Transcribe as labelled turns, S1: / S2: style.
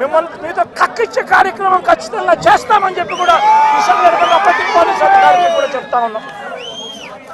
S1: మిమ్మల్ని మీతో కక్కిచ్చే కార్యక్రమం ఖచ్చితంగా చేస్తామని చెప్పి కూడా ఈ సందర్భంగా ప్రతి పోలీస్ అధికారులకు కూడా చెప్తా ఉన్నాం.